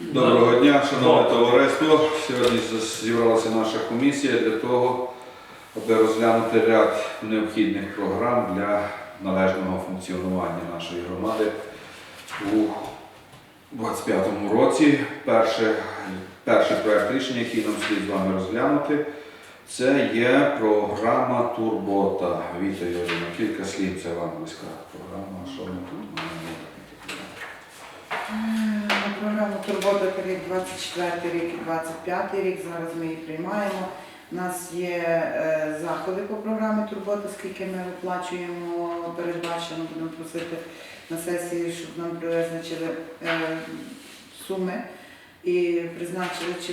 Доброго дня, шановне товариство. Сьогодні зібралася наша комісія для того, аби розглянути ряд необхідних програм для належного функціонування нашої громади у 2025 році. Перше, перший проект рішення, який нам слід з вами розглянути, це є програма Турбота. Віта Юрійовна, кілька слів, це вам близька програма. Що ми тут маємо? Програму Турбота період 24 рік і 25 рік. Зараз ми її приймаємо. У нас є е, заходи по програмі Турбота, скільки ми виплачуємо передбачено, будемо просити на сесії, щоб нам визначили е, суми і призначили, чи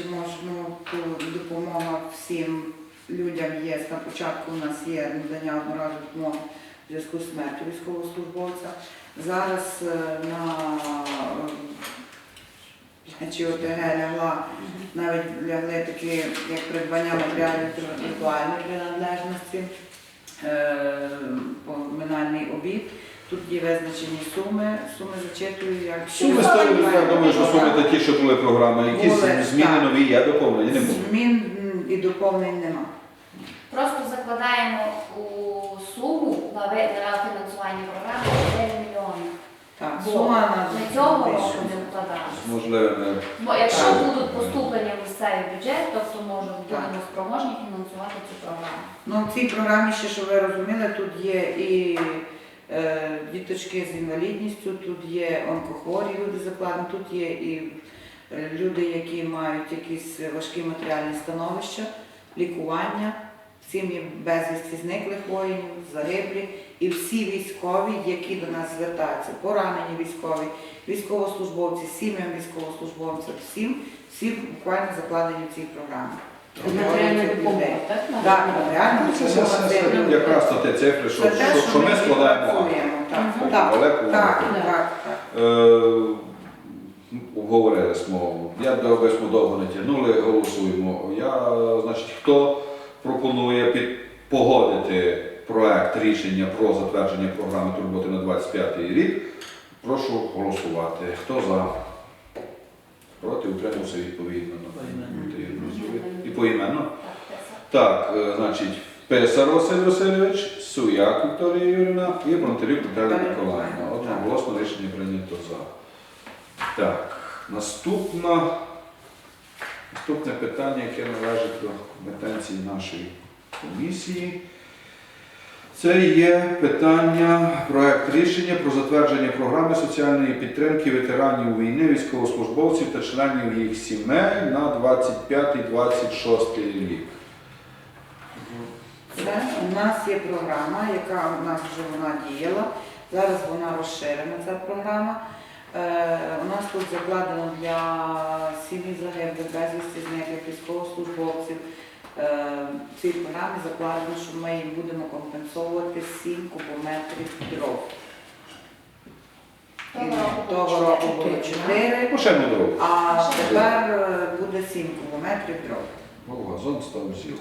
ту допомога всім людям є. На початку у нас є надання одноразової допомоги в зв'язку з смертю військовослужбовця. Зараз е, на чи ОТГ лягла, навіть лягли такі, як придбання матеріалів віртуальної приналежності, е, поминальний обід. Тут є визначені суми, суми зачитую, як Суми ставлю, я думаю, що суми такі, що були програми. Якісь Були, зміни так. нові є, доповнені не було. Змін і доповнень нема. Просто закладаємо у суму на ви- на програми 9 мільйонів. Так, Бо сума на цього року не вкладалися. Можливо, Бо якщо Так. будуть поступлення в місцевий бюджет, тобто може Так. будемо спроможні фінансувати цю програму. Ну, в цій програмі ще, щоб ви розуміли, тут є і е, діточки з інвалідністю, тут є онкохворі люди закладені, тут є і е, люди, які мають якісь важкі матеріальні становища, лікування, сім'ї безвісті зниклих воїнів, загиблі, і всі військові, які до нас звертаються, поранені військові, військовослужбовці, сім'ям військовослужбовців, всім, всі буквально закладені в цій програмі. Ну, якраз то ті цифри, що, Це те, що, що ми складаємо. Так, так, Далеко так, так, так. Е, Обговорили мову. Я довго не тягнули, голосуємо. Я, значить, хто пропонує під, погодити проект рішення про затвердження програми турботи на 25 рік, прошу голосувати. Хто за? Проти утримався відповідно. І поіменно. Так, е, значить, Песар Василь Васильович, Суяк Вікторія Юрівна і Бронтарюк Наталя Миколаївна. Одноголосно рішення прийнято за. Так, наступна, наступне питання, яке належить до компетенції нашої комісії. Це є питання, проект рішення про затвердження програми соціальної підтримки ветеранів війни, військовослужбовців та членів їх сімей на 25-26 рік. Це у нас є програма, яка у нас вже вона діяла. Зараз вона розширена, ця програма. Е, у нас тут закладено для сім'ї загиблих, безвісті зниклих військовослужбовців. Е, в цій програмі закладено, що ми їм будемо компенсовувати 7 кубометрів дров. Того року було Того року було чотири. 4, Ну, а тепер е, буде 7 кубометрів дров. Ну, газон став зіл.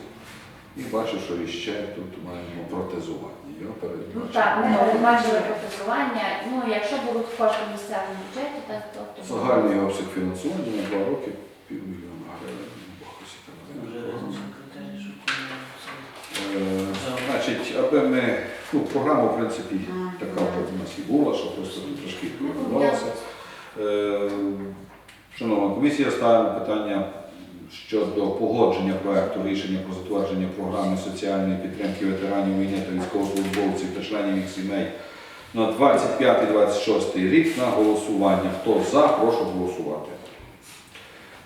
І бачу, що іще тут маємо протезування. Його Ну передбачено. так, ми передбачили протезування. Ну, якщо будуть кошти в місцевому бюджеті, так то то Загальний обсяг фінансування на два роки півмільйона гривень. Е, Значить, аби ми, ну, програма, в принципі, така у нас і була, що просто тут трошки коригувалася. Е, Шановна комісія, ставимо питання щодо погодження проекту рішення про затвердження програми соціальної підтримки ветеранів війни та військовослужбовців та членів їх сімей на 25-26 рік на голосування. Хто за, прошу голосувати.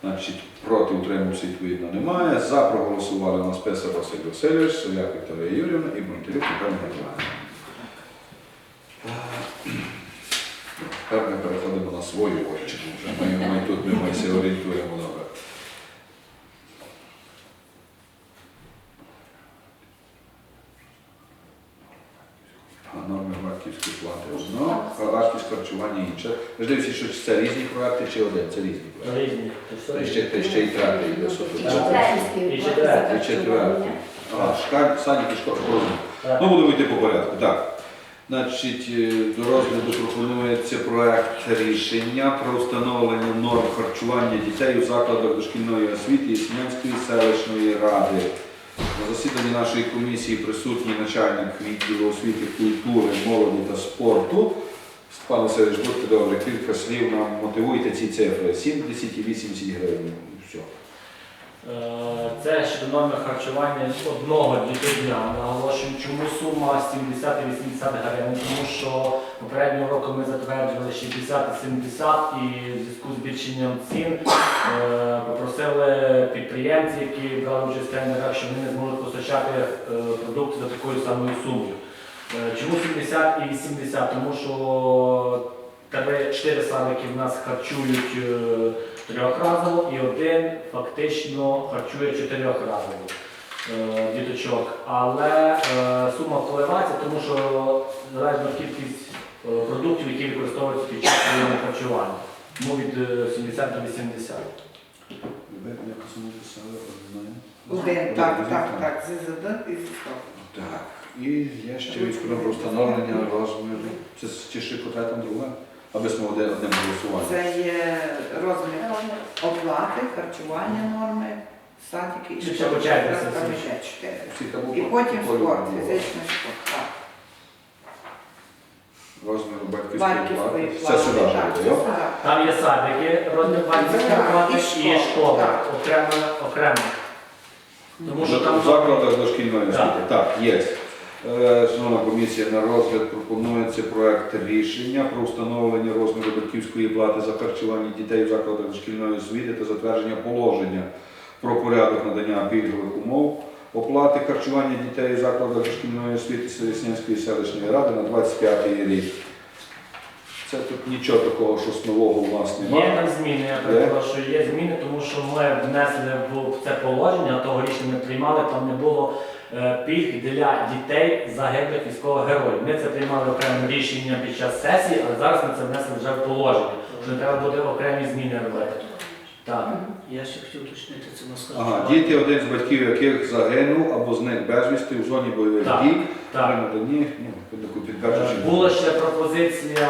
Значить, проти утримався відповідно немає. За проголосували на список Василь Васильович, Соляк Вікторія Юрівна і Монтелюк Михайло Миколаївна. Тепер ми переходимо на свою очі. Ми, ми тут ми, ми всі орієнтуємо добре. А норми вартівської плати одно, а вартість інше. Дивіться, що це різні проекти чи один? Це різні проекти. Різні. Та ще, та ще й третій йде І четвертий. І четвертий. І четвертий. А, шкаль, садик і школа. Ну, будемо йти по порядку. Так. Значить, до розгляду пропонується проект рішення про встановлення норм харчування дітей у закладах дошкільної освіти Яснянської селищної ради. На засіданні нашої комісії присутній начальник відділу освіти, культури, молоді та спорту. Пане Васильович, будьте добре, кілька слів нам мотивуйте ці цифри. 70 і 80 гривень. Все. Це норми харчування одного дня. Наголошую, чому сума 70 і 80 гривень, тому що попереднього року ми затверджували 60 і 70 і в зв'язку з збільшенням цін е, попросили підприємців, які брали участь в тендерах, що вони не зможуть постачати е, продукти за такою самою сумою. Е, Чому 70 і 80? Тому що три, чотири садики в нас харчують е, трьохразово і один фактично харчує чотирьохразово е, діточок. Але сума коливається, тому що залежно кількість продуктів, які використовуються під час воєнного харчування. Тому від е, 70 до 80. Ви якось написали одне. Один, так, так, так, ЗЗД і ЗСТО. Так. І є ще військове про встановлення розміру. Це чи ще котре там друге? Аби ми одне одним голосуванням. Це є розмір оплати, харчування норми, садики і Чи ще по Раз, це там ще чотири. Всі І потім по- по- спорт, по- фізичний спорт. Так. Розміру батьківської Батьківської плати. Це плати. сюди так, це йо? сюди. Там є садики, розмір батьківської Так, плати і і школа, школа. так. Окремо, окремо. Тому що В там закладах дошкільної Так. освіти. Так, є. Е, Шановна комісія, на розгляд пропонується проект рішення про встановлення розміру батьківської плати за харчування дітей в закладах дошкільної освіти та затвердження положення про порядок надання пільгових умов оплати харчування дітей в закладах дошкільної освіти Селеснянської селищної ради на 25 рік. Це тут нічого такого, що нового у нас немає. Є там зміни, я Є? перепрошую, є зміни, тому що ми внесли в це положення, того рішення ми приймали, там не було пільг для дітей загиблих військових героїв. Ми це приймали окреме рішення під час сесії, але зараз ми це внесли вже в положення, що треба буде окремі зміни робити. Так. Я ще хотів уточнити це на Ага, діти, один з батьків яких загинув або зник безвісти у зоні бойових Так, дій. Так. При наданні, ну, підтверджуючи. Е, Була ще пропозиція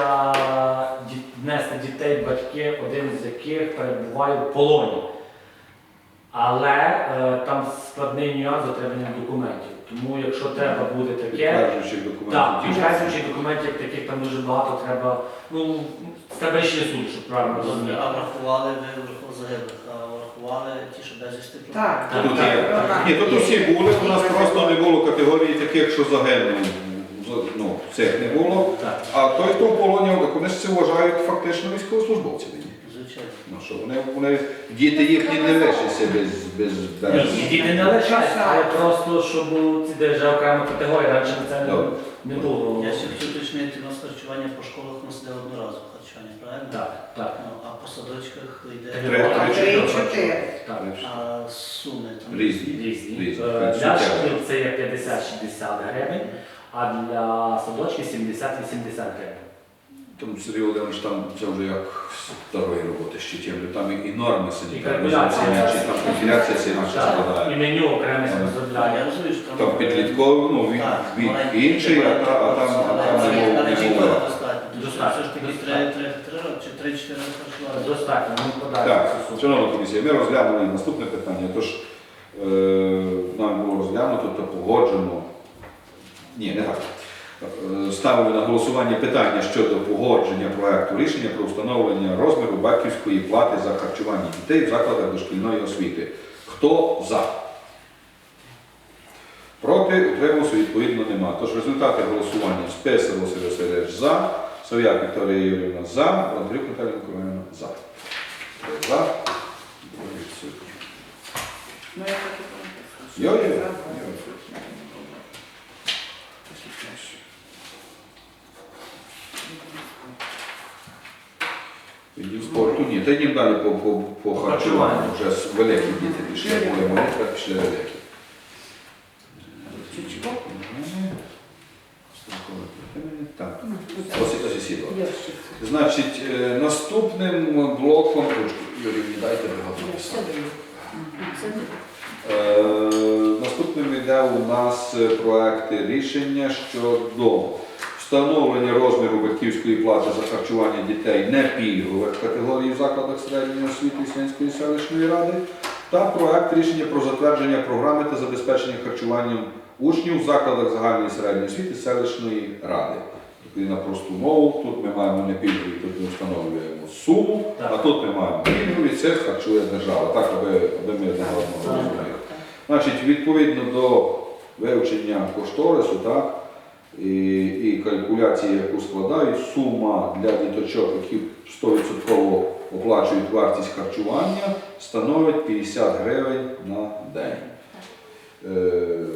ді- внести дітей, батьки, один з яких перебуває в полоні. Але е, там складний нюанс отримання документів. Тому якщо треба буде таке, Підтверджуючих документів. так, підтверджуючих документів, таких там дуже багато треба. Ну, це треба рішення суду, щоб правильно розуміти. А врахували ви врахували загиблих, а врахували ті, що безвісти Так, Так, Тут так, є. так. Ні, тут усі були, у нас просто не було категорії таких, що загинули. Ну, цих не було. Так. А той, хто в полоні, так вони ж це вважають фактично військовослужбовцями. Ну що, вони, вони, діти їхні не лишаться без, без, без. Ні, діти не лишаються, але просто щоб ці де окрема категорія, раніше це не, Добре. не було. Я ще хотів уточнити, у нас харчування по школах у нас йде одноразове харчування, правильно? Так, так. Ну, а по садочках йде Три, три, три, чотири. чотири. Так. а суми там. Різні. Різні. Різні. Е, Для Суттєво. шкіл це є 50-60 гривень, а для садочків 70-80 гривень. Там Сергій Володимирович, там це вже як старої роботи ще тим, там і, норми санітарні, чи там калькуляція це інакше Так, І меню окреме Так, розробляє. Там підлітковий, ну, Так, маленький, інший, а, там, а там не чи достатньо? Достатньо. Все ж таки три, чи три-чотири харчування. Достатньо, ми подаємо Так, шановна комісія, ми розглянули наступне питання. Тож е, нам було розглянуто та погоджено. Ні, не так. Е, Ставимо на голосування питання щодо погодження проекту рішення про встановлення розміру батьківської плати за харчування дітей в закладах дошкільної освіти. Хто за? Проти утримався відповідно нема. Тож результати голосування Спесар Василь Васильович за, Сов'як Вікторія Юрівна за, Андрюк Наталія Миколаївна за. За. Двоє відсутні. Ну, я так і пам'ятаю. Йо, йо. За, Йо. Відділ спорту ні. Та йдемо далі по, по, по харчуванню. Вже з- великі діти пішли, були так пішли великі. Чучко. Так. Ну, Ось ось. Значить, е, наступним блоком, Юрій, мені дайте приготуватися. Е, Наступним йде у нас е, проекти рішення щодо Встановлення розміру батьківської плати за харчування дітей не пільгових категорій в закладах середньої освіти Снянської селищної ради та проект рішення про затвердження програми та забезпечення харчуванням учнів в закладах загальної середньої освіти селищної ради. Тобто на просту мову, тут ми маємо не пільгові, тут ми встановлюємо суму, а тут ми маємо пільгові, це харчує держава. Так, аби, аби ми одного розуміли. Значить, відповідно до вивчення кошторису, так, і, і калькуляції, яку складають, сума для діточок, які 100% оплачують вартість харчування, становить 50 гривень на день. Е,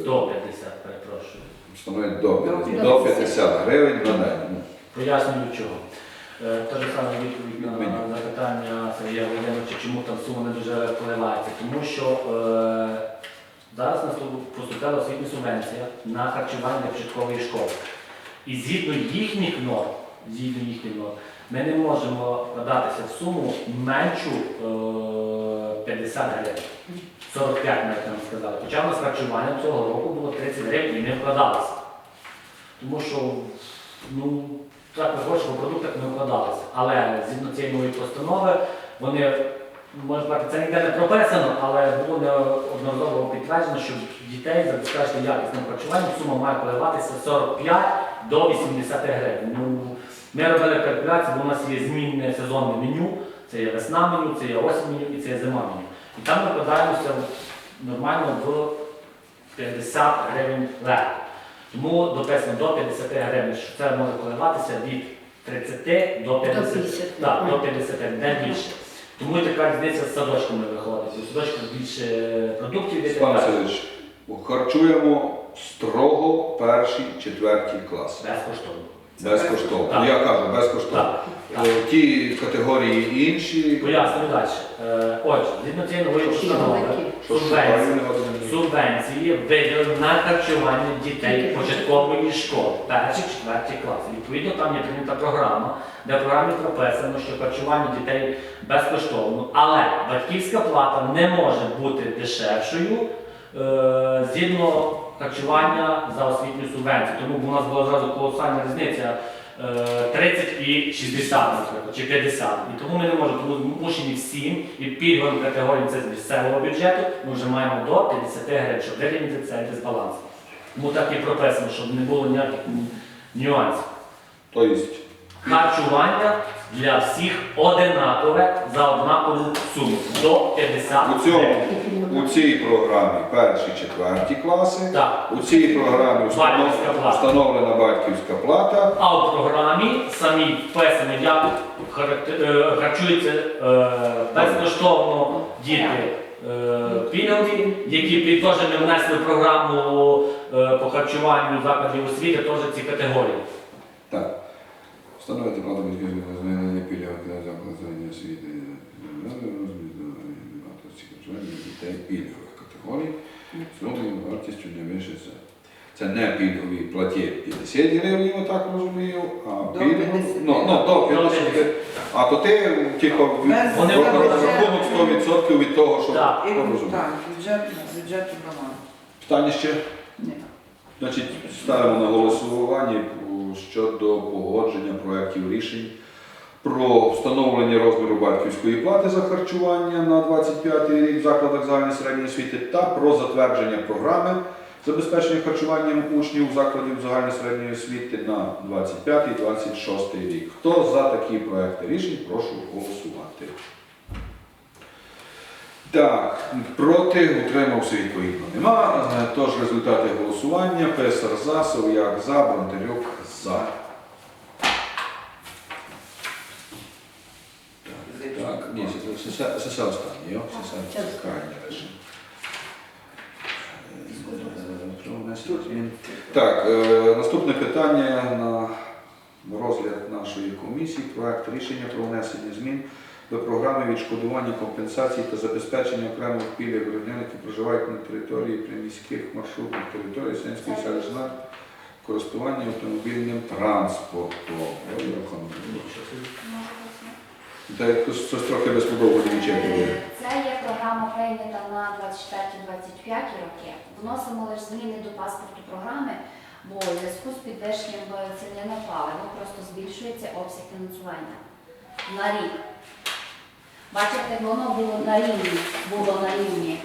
До 50, перепрошую. Становить до, 50 До до 50 гривень на день. Ну, Пояснюю чого. Те ж саме відповідь Від на меню. запитання Сергія Володимировича, чому там сума не дуже впливається. Тому що е, зараз нас поступила освітня субвенція на харчування початкової школи. І згідно їхніх норм, згідно їхніх норм, ми не можемо вкладатися в суму меншу е, 50 гривень. 45 навіть нам сказали. Хоча в нас харчування цього року було 30 гривень і не вкладалося. Тому що ну, так ми хочемо, в продуктах не вкладалися. Але згідно цієї нової постанови, вони, можна сказати, це ніде не прописано, але було неодноразово підтверджено, що дітей забезпечити якісним харчуванням сума має коливатися 45 до 80 гривень. Ну, ми робили калькуляцію, бо у нас є змінне сезонне меню, це є весна меню, це є осінь меню і це є зима меню. І там ми вкладаємося нормально в 50 гривень легко. Тому дописано до 50 гривень, що це може коливатися від 30 до 50. До 50. Так, до 50, не більше. Тому і така різниця з садочками виходить. У садочках більше продуктів є. Степан Васильович, харчуємо строго перші, четверті класи. Безкоштовно. Безкоштовно. Так. Я кажу, безкоштовно. Так. Е, Ті категорії інші, Пояснюю далі. Е, Отже, згідно цієї нової постанови, що субвенції, шукаємо, субвенції виділені на харчування дітей початкової школи, перші, четверті класи. Відповідно, там є прийнята програма, де в програмі прописано, що харчування дітей безкоштовно, але батьківська плата не може бути дешевшою е, згідно харчування за освітню субвенцію. Тому у нас була зразу колосальна різниця. е, 30 і 60, наприклад, чи 50. І тому ми не можемо, тому змушені всім і пільговим категоріям це з місцевого бюджету, ми вже маємо до 50 гривень, щоб вирівняти цей дисбаланс. Тому так і прописано, щоб не було ніяких нюансів. Тобто, Харчування для всіх одинакове за однакову суму до 50 у, цьому, гривень. у цій програмі перші, четверті класи, Так. у цій програмі встанов- Батьківська плата. встановлена батьківська плата. А в програмі самі вписано, як е, харчуються е, безкоштовно діти е, пільгові, які під- теж ми внесли в програму е, по харчуванню закладів освіти, теж ці категорії. Так. Встановити плату батьківської змінення пільгових закладів середньої освіти. харчування дітей пільгових категорій. Встановлення вартістю не більше це. Це не пільгові платі 50 гривень, я так розумію, а пільгові, ну, ну, до 50. 50. А то ти, типу, Без Вони рахунок 100% від того, що Так. І, Ну, розумію. так, бюджет, бюджет громади. Питання ще? Ні. Значить, ставимо на голосування щодо погодження проєктів рішень про встановлення розміру батьківської плати за харчування на 25 рік в закладах загальної середньої освіти та про затвердження програми забезпечення харчуванням учнів закладів загальної середньої освіти на 25-26 рік. Хто за такі проекти рішень, прошу голосувати. Так, проти утримався відповідно нема. Е, Тож результати голосування. Песар за, Сов'як за, Бондарюк за. Так, так, ні, це все останнє, йо? Е, про внесення змін. Так, е, наступне питання на розгляд нашої комісії. Проект рішення про внесення змін до програми відшкодування компенсацій та забезпечення окремих пільг громадян, які проживають на території приміських маршрутних територій Сенської селищної користування автомобільним транспортом. Та якось щось трохи безподобно відчепили. Е, Це є програма прийнята на 24-25 роки. Вносимо лише зміни до паспорту програми, бо у зв'язку з підвищенням ціни на паливо просто збільшується обсяг фінансування на рік. Бачите, воно було на рівні, було на рівні.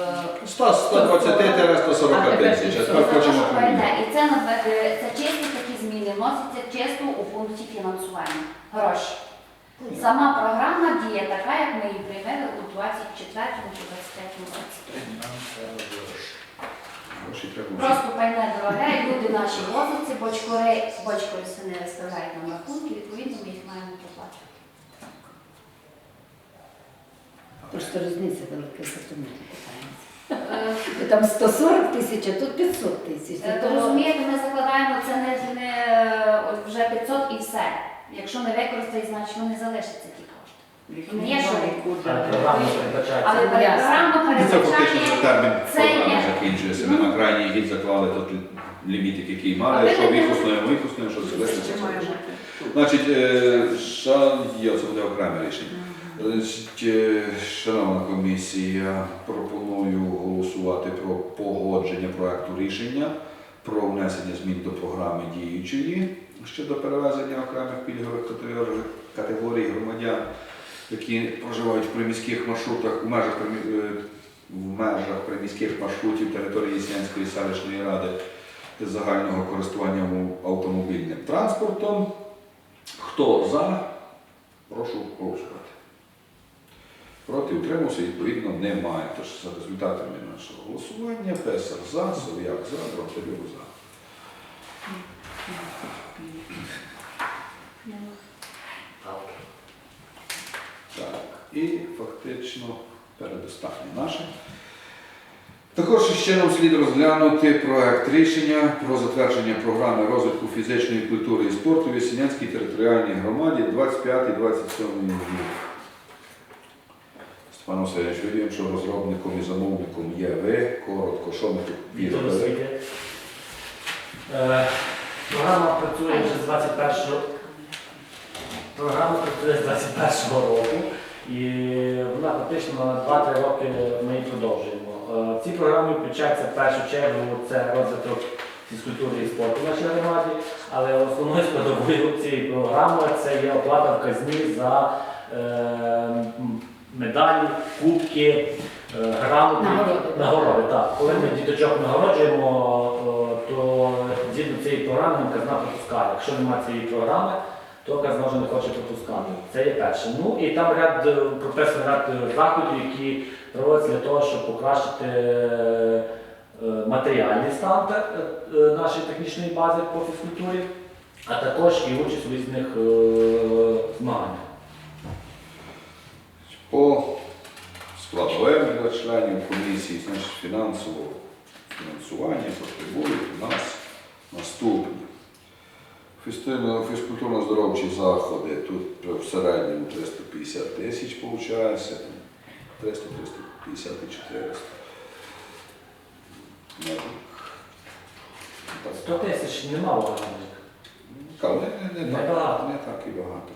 Е, 120-140 тисяч, а тепер хочемо поміняти. І це, на- е, це чисті такі зміни вносяться чисто у пункті фінансування. Гроші. Сама програма діє така, як ми її приймали у 24 чи 25 році. Гроші треба. Просто пальне дороге, і люди наші возяться, бочкори, бочкори свини виставляють нам рахунки, відповідно ми їх маємо проплачувати. Просто різниця велика тому питається. Е, Там 140 тисяч, а тут 500 тисяч. Е, То розумієте, ми закладаємо це не, не от вже 500 і все. Якщо не використає, значить вони залишаться ті кошти. Що нікуди. Але програма Ну, Це фактично вже передбачає термін це є- програми закінчується. Ми на крайній гід заклали тут лімітик, який мали, що випускуємо, випускуємо, що Це залишиться. Значить, е, ша- є, це буде окреме рішення. Е, Шановна комісія, пропоную голосувати про погодження проекту рішення про внесення змін до програми діючої щодо перевезення окремих пільгових категорій- громадян, які проживають в приміських маршрутах в межах, е, в межах приміських маршрутів території Яснянської селищної ради загального користування автомобільним транспортом. Хто за? Прошу голосувати. Проти утримався, відповідно, немає. Тож за результатами нашого голосування Песар за, Сов'як за, Бронтелюк за. Так, і фактично передостаннє наше. Також ще нам слід розглянути проект рішення про затвердження програми розвитку фізичної культури і спорту в Ясенянській територіальній громаді 25-27 рік. Степан Васильович, ви віримо, що розробником і замовником є ви. Коротко, що ми тут Віктор. Е, Програма працює вже з 21 Програма працює з 21 року і вона фактично на 2-3 роки ми її продовжуємо. Е, В цій програмі включається в першу чергу це розвиток фізкультури і спорту в нашій громаді, але основною складовою цієї програми це є оплата в казні за е, медалі, кубки, е, грамоти, Нагороди. нагороди. Так. Коли ми діточок нагороджуємо, е, то згідно цієї програми казна пропускає. Якщо немає цієї програми, то казна вже не хоче пропускати. Це є перше. Ну і там ряд е, прописаний ряд заходів, які проводяться для того, щоб покращити матеріальний стан нашої технічної бази по фізкультурі, а також і участь у різних змаганнях. По складовим для членів комісії, значить фінансового фінансування потребують у нас наступні. Фізкультурно- Фізкультурно-здоровчі заходи тут в середньому 350 тисяч виходить, 300, 350 і 400. Так. 100 тисяч немало Не, не, не, так, не так і багато.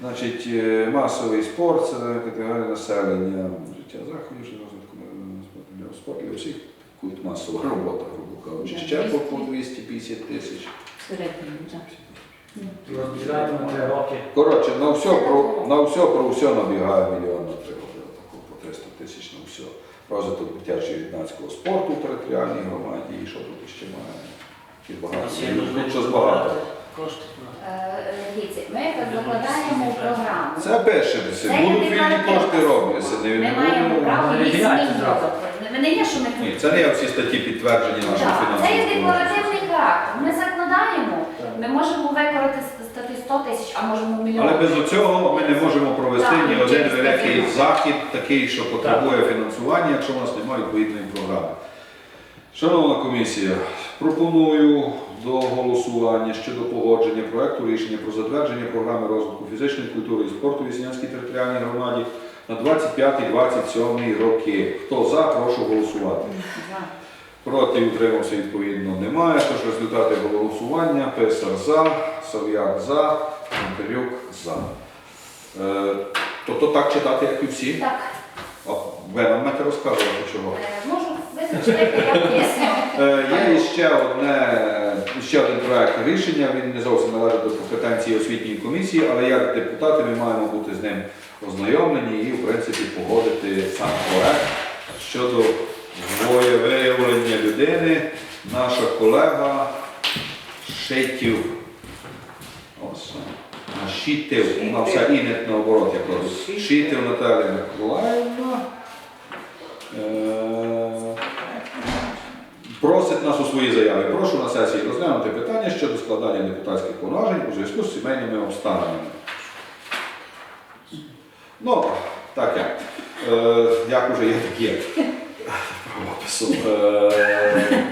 Значить, е, масовий спорт це категорія населення, життя заходів, що розвитку е, для спорту для всіх культ масова робота, грубо кажучи. Ще по, по 250 тисяч. 3 роки. Коротше, на все про на все про все набігає мільйон на три роки, по 300 тисяч на все. Розвиток дитячого юнацького спорту в територіальній громаді, і що тут ще має. У багато. нас є Кошти. Е, Дивіться, ми закладаємо програму. Це пишеться, будуть вільні кошти робляться. Не, Ми маємо право змінювати. не є, що ми Ні, це не є всі статті підтвердження нашого фінансового. Це є декларативний характер. Ми закладаємо. Ми можемо виконати стати 100 тисяч, а можемо мільйон. Але без цього ми не можемо провести ні один великий захід, такий, що потребує фінансування, якщо у нас немає відповідної програми. Шановна комісія, пропоную до голосування щодо погодження проекту рішення про затвердження програми розвитку фізичної культури і спорту Віснянській територіальній громаді на 25-27 роки. Хто за, прошу голосувати. Проти утримався відповідно немає. Тож результати голосування Песар за, Сав'як за, Монтерюк за. Е, тобто так читати, як і всі. Так, нам маєте розказувати чого. е, Е, Є ще одне ще один проект рішення. Він не зовсім належить до компетенції освітньої комісії, але як депутати ми маємо бути з ним ознайомлені і в принципі погодити сам проект щодо виявлення людини. Наша колега Шитів. Ось. Шитів, вона вся інет наоборот, як кажуть. Шитів Наталія Миколаївна. Е, Просить нас у своїй заяві. Прошу на сесії розглянути питання щодо складання депутатських повноважень у зв'язку з сімейними обставинами. Ну, так як. Е, як уже є, так є. Правопису. Е,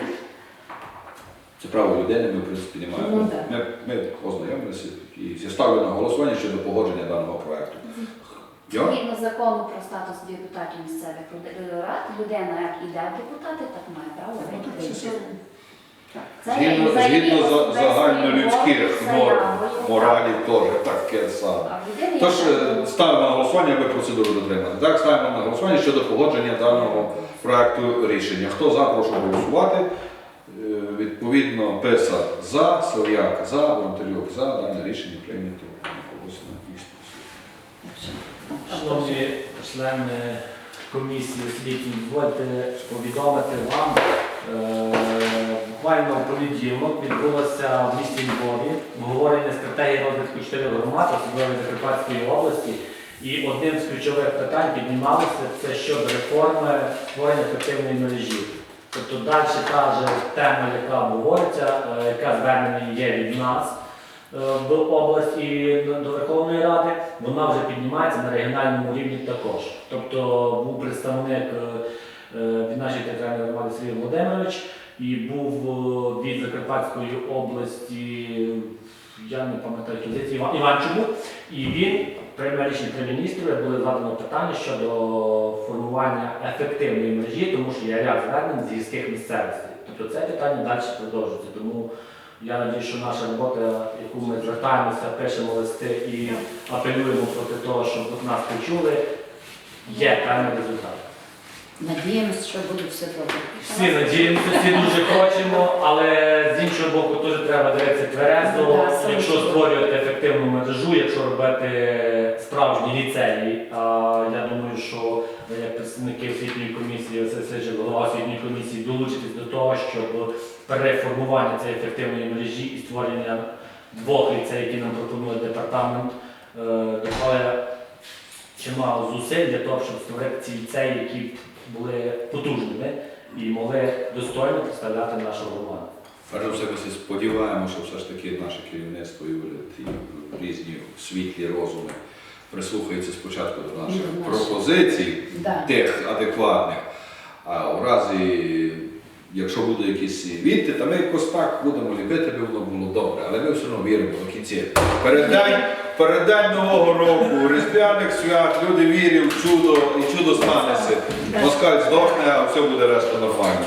це право людини, ми, в принципі, не маємо. Ну. Ми, ми ознайомилися і ставлю на голосування щодо погодження даного проекту. Згідно закону про статус депутатів місцевих рад, людина як іде в депутати, так має право вийти. Згідно, згідно за- загальнолюдських норм, моралі теж таке саме. Тож е, ставимо на голосування, аби процедуру дотримати. Так, ставимо на голосування щодо погодження даного проекту рішення. Хто за, прошу голосувати. Е, Відповідно, Песа за, Сав'як за, Гонтарюк за. Дане рішення прийнято голосно Шановні члени комісії освітньої, дозвольте повідомити вам. е, Буквально в понеділок відбулося в місті Львові обговорення стратегії розвитку чотирьох громад, особливо Закарпатської області. І одним з ключових питань піднімалося це щодо реформи створення ефективної мережі. Тобто далі та же тема, яка говориться, е, яка звернення є від нас в область і до Верховної Ради, вона вже піднімається на регіональному рівні також. Тобто був представник е, е, від нашої територіальної громади Сергій Володимирович і був е, від Закарпатської області, я не пам'ятаю позиції, Іван, Іван Чубук, і він прийме рішення при міністру, було задано питання щодо формування ефективної мережі, тому що є ряд звернень з гірських місцевостей. Тобто це питання далі продовжується. Тому я надію, що наша робота, яку ми звертаємося, пишемо листи і апелюємо проти того, щоб нас почули, є певний результат. Надіємося, що буде все добре. Всі надіємося, всі дуже хочемо, але з іншого боку теж треба дивитися тверезо, якщо створювати ефективну мережу, якщо робити справжні ліцеї. А я думаю, що як представники освітньої комісії, ОСС, голова освітньої комісії долучитесь до того, щоб переформування цієї ефективної мережі і створення двох ліцеїв, які нам пропонує департамент, е, доклали чимало зусиль для того, щоб створити ці ліцеї, які були потужними і могли достойно представляти нашу громаду. Перш все, ми сподіваємося, що все ж таки наше керівництво і і різні світлі розуми прислухаються спочатку до наших До наших. пропозицій, Да. тих адекватних. А у разі, якщо буде якісь відти, то ми якось так будемо ліпити, би воно було добре. Але ми все одно віримо до кінця. Передань, передань Нового року, Різдвяних свят, люди вірять в чудо, і чудо станеться. Москаль здохне, а все буде решта нормально.